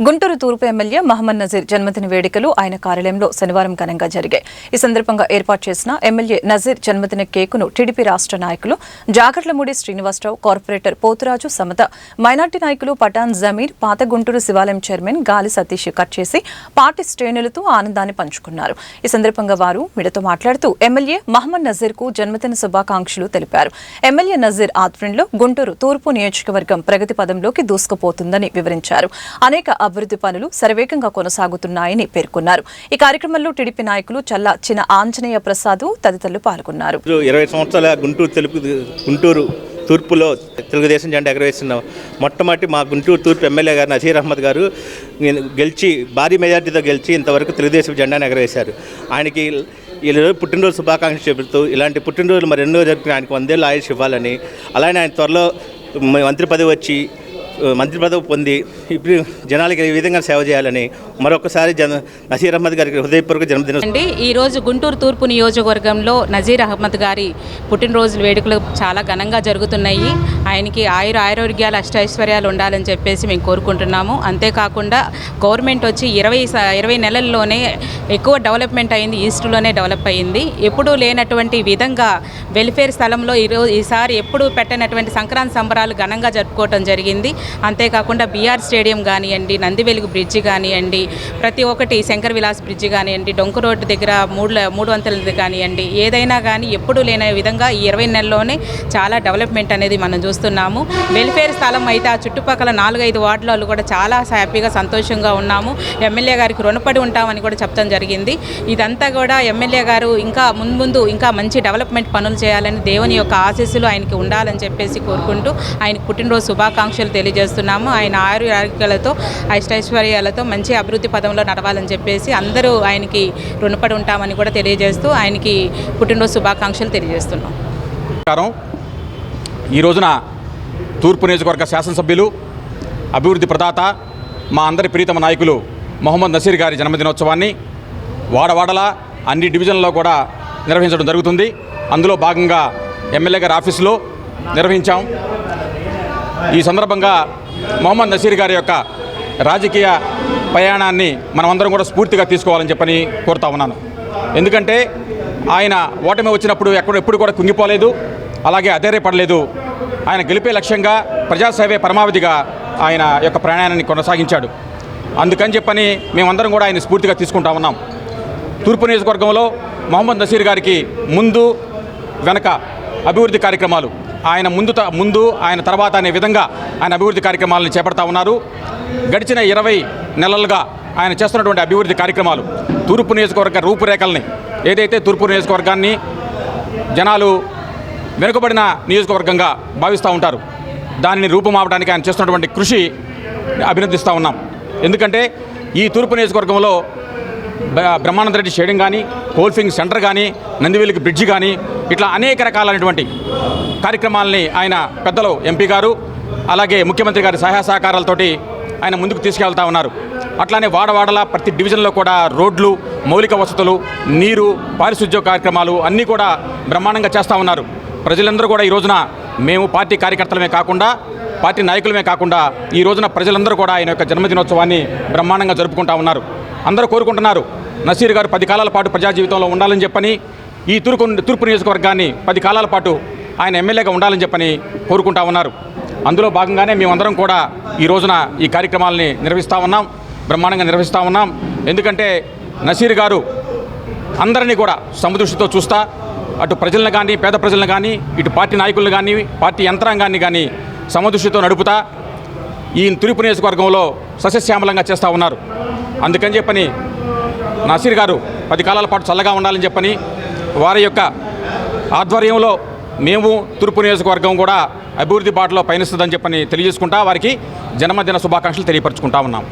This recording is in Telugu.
గుంటూరు తూర్పు ఎమ్మెల్యే మహమ్మద్ నజీర్ జన్మదిన వేడుకలు ఆయన కార్యాలయంలో శనివారం ఘనంగా జరిగాయి. ఈ సందర్భంగా ఏర్పాటు చేసిన ఎమ్మెల్యే నజీర్ జన్మదిన కేకును టీడీపీ రాష్ట్ర నాయకులు జాగర్లమూడి శ్రీనివాసరావు కార్పొరేటర్ పోతురాజు సమత మైనార్టీ నాయకులు పఠాన్ జమీర్ పాత గుంటూరు శివాలయం చైర్మన్ గాలి సతీష్ కట్ చేసి పార్టీ శ్రేణులతో ఆనందాన్ని పంచుకున్నారు. ఈ సందర్భంగా వారు మీడియాతో మాట్లాడుతూ ఎమ్మెల్యే మహమ్మద్ నజీర్కు జన్మదిన శుభాకాంక్షలు తెలిపారు. ఎమ్మెల్యే నజీర్ ఆధ్వర్యంలో గుంటూరు తూర్పు నియోజకవర్గం ప్రగతి పదంలోకి దూసుకుపోతుందని వివరించారు. అనేక అభివృద్ధి పనులు శరవేగంగా కొనసాగుతున్నాయని పేర్కొన్నారు. ఈ కార్యక్రమంలో టీడీపీ నాయకులు చల్ల చిన ఆంజనేయ ప్రసాద్ తదితరులు పాల్గొన్నారు. ఇరవై సంవత్సరాల గుంటూరు తెలుపు గుంటూరు తూర్పులో తెలుగుదేశం జెండా ఎగరవేస్తున్న మొట్టమొదటి మా గుంటూరు తూర్పు ఎమ్మెల్యే గారు నజీర్ అహ్మద్ గారు గెలిచి భారీ మెజార్టీతో గెలిచి ఇంతవరకు తెలుగుదేశం జెండాను ఎగరవేశారు. ఆయనకి ఈరోజు పుట్టినరోజు శుభాకాంక్షలు చెబుతూ ఇలాంటి పుట్టినరోజులు మరి ఎన్నో జరిపిన ఆయనకు వందేళ్ళు ఆయుష్ ఇవ్వాలని అలానే ఆయన త్వరలో మంత్రి పదవి వచ్చి మంత్రి పదవి పొంది ఇప్పుడు జనాలకి ఈ విధంగా సేవ చేయాలని మరొకసారి జన నసీర్ అహ్మద్ గారికి హృదయపూర్వక జన్మదినం. అండి ఈరోజు గుంటూరు తూర్పు నియోజకవర్గంలో నజీర్ అహ్మద్ గారి పుట్టినరోజు వేడుకలు చాలా ఘనంగా జరుగుతున్నాయి. ఆయనకి ఆయుర ఆరోగ్యాలు అష్టైశ్వర్యాలు ఉండాలని చెప్పేసి మేము కోరుకుంటున్నాము. అంతేకాకుండా గవర్నమెంట్ వచ్చి ఇరవై ఇరవై నెలల్లోనే ఎక్కువ డెవలప్మెంట్ అయింది ఈస్ట్లోనే డెవలప్ అయింది. ఎప్పుడూ లేనటువంటి విధంగా వెల్ఫేర్ స్థలంలో ఈరోజు ఈసారి ఎప్పుడు పెట్టనటువంటి సంక్రాంతి సంబరాలు ఘనంగా జరుపుకోవటం జరిగింది. అంతేకాకుండా బీఆర్ స్టేడియం కానివ్వండి నందివెలుగు బ్రిడ్జి కానివ్వండి ప్రతి ఒక్కటి శంకర్ విలాస్ బ్రిడ్జి కానివ్వండి డొంక రోడ్డు దగ్గర మూడు మూడు వంతలది కానివ్వండి ఏదైనా కానీ ఎప్పుడూ లేని విధంగా ఈ ఇరవై నెలల్లోనే చాలా డెవలప్మెంట్ అనేది మనం చూస్తున్నాము. వెల్ఫేర్ స్థలం అయితే ఆ చుట్టుపక్కల నాలుగైదు వార్డులలో కూడా చాలా హ్యాపీగా సంతోషంగా ఉన్నాము. ఎమ్మెల్యే గారికి రుణపడి ఉంటామని కూడా చెప్పడం జరిగింది. ఇదంతా కూడా ఎమ్మెల్యే గారు ఇంకా ముందు ముందు ఇంకా మంచి డెవలప్మెంట్ పనులు చేయాలని దేవుని యొక్క ఆశీస్సులు ఆయనకి ఉండాలని చెప్పేసి కోరుకుంటూ ఆయనకు పుట్టినరోజు శుభాకాంక్షలు తెలియజేస్తున్నాము. ఆయన ఆరోగ్యాలతో అష్టైశ్వర్యాలతో మంచి అభివృద్ధి పదంలో నడవాలని చెప్పేసి అందరూ ఆయనకి రుణపడి ఉంటామని కూడా తెలియజేస్తూ ఆయనకి పుట్టినరోజు శుభాకాంక్షలు తెలియజేస్తున్నాం. నమస్కారం. ఈ రోజున తూర్పు నియోజకవర్గ శాసనసభ్యులు అభివృద్ధి ప్రదాత మా అందరి ప్రీతమ నాయకులు మొహమ్మద్ నసీర్ గారి జన్మదినోత్సవాన్ని వాడవాడలా అన్ని డివిజన్లలో కూడా నిర్వహించడం జరుగుతుంది. అందులో భాగంగా ఎమ్మెల్యే గారి ఆఫీసులో నిర్వహించాం. ఈ సందర్భంగా మొహమ్మద్ నసీర్ గారి యొక్క రాజకీయ ప్రయాణాన్ని మనమందరం కూడా స్ఫూర్తిగా తీసుకోవాలని చెప్పని కోరుతా ఉన్నాను. ఎందుకంటే ఆయన ఓటమి వచ్చినప్పుడు ఎక్కడ ఎప్పుడు కూడా కుంగిపోలేదు అలాగే అధైర్యపడలేదు ఆయన గెలిపే లక్ష్యంగా ప్రజాసేవే పరమావధిగా ఆయన యొక్క ప్రయాణాన్ని కొనసాగించాడు. అందుకని చెప్పని మేమందరం కూడా ఆయన స్ఫూర్తిగా తీసుకుంటా ఉన్నాం. తూర్పు నియోజకవర్గంలో మొహమ్మద్ నసీర్ గారికి ముందు వెనక అభివృద్ధి కార్యక్రమాలు ఆయన ముందు త- ముందు ఆయన తర్వాత అనే విధంగా ఆయన అభివృద్ధి కార్యక్రమాలను చేపడతా ఉన్నారు. గడిచిన ఇరవై నెలలుగా ఆయన చేస్తున్నటువంటి అభివృద్ధి కార్యక్రమాలు తూర్పు నియోజకవర్గ రూపురేఖల్ని ఏదైతే తూర్పు నియోజకవర్గాన్ని జనాలు వెనుకబడిన నియోజకవర్గంగా భావిస్తూ ఉంటారు దానిని రూపుమాపడానికి ఆయన చేస్తున్నటువంటి కృషి అభినందిస్తూ ఉన్నాం. ఎందుకంటే ఈ తూర్పు నియోజకవర్గంలో బ- బ్రహ్మానంద రెడ్డి షేడింగ్ కానీ కోల్ఫింగ్ సెంటర్ కానీ నందివేలికి బ్రిడ్జి కానీ ఇట్లా అనేక రకాలైనటువంటి కార్యక్రమాలని ఆయన పెద్దలు ఎంపీ గారు అలాగే ముఖ్యమంత్రి గారి సహాయ సహకారాలతోటి ఆయన ముందుకు తీసుకెళ్తా ఉన్నారు. అట్లానే వాడవాడలా ప్రతి డివిజన్లో కూడా రోడ్లు మౌలిక వసతులు నీరు పారిశుద్ధ్య కార్యక్రమాలు అన్నీ కూడా బ్రహ్మాండంగా చేస్తూ ఉన్నారు. ప్రజలందరూ కూడా ఈ రోజున మేము పార్టీ కార్యకర్తలమే కాకుండా పార్టీ నాయకులమే కాకుండా ఈ రోజున ప్రజలందరూ కూడా ఆయన యొక్క జన్మదినోత్సవాన్ని బ్రహ్మాండంగా జరుపుకుంటా ఉన్నారు. అందరూ కోరుకుంటున్నారు నసీర్ గారు పది కాలాల పాటు ప్రజా జీవితంలో ఉండాలని చెప్పని ఈ తూర్పు తూర్పు నియోజకవర్గాన్ని పది కాలాల పాటు ఆయన ఎమ్మెల్యేగా ఉండాలని చెప్పని కోరుకుంటా ఉన్నారు. అందులో భాగంగానే మేమందరం కూడా ఈ రోజున ఈ కార్యక్రమాలని నిర్వహిస్తూ ఉన్నాం బ్రహ్మాండంగా నిర్వహిస్తూ ఉన్నాం. ఎందుకంటే నసీర్ గారు అందరినీ కూడా సమదృష్టితో చూస్తా అటు ప్రజలను కానీ పేద ప్రజలను కానీ ఇటు పార్టీ నాయకులను కానీ పార్టీ యంత్రాంగాన్ని కానీ సమదృష్టితో నడుపుతా ఈ తూర్పు నియోజకవర్గంలో సస్యశ్యామలంగా చేస్తూ ఉన్నారు. అందుకని చెప్పని నసీర్ గారు పది కాలాల పాటు చల్లగా ఉండాలని చెప్పని వారి యొక్క ఆధ్వర్యంలో మేము తూర్పు నియోజకవర్గం కూడా అభివృద్ధి బాటలో పయనిస్తుందని చెప్పని తెలియజేసుకుంటా వారికి జన్మదిన శుభాకాంక్షలు తెలియపరచుకుంటా ఉన్నాం.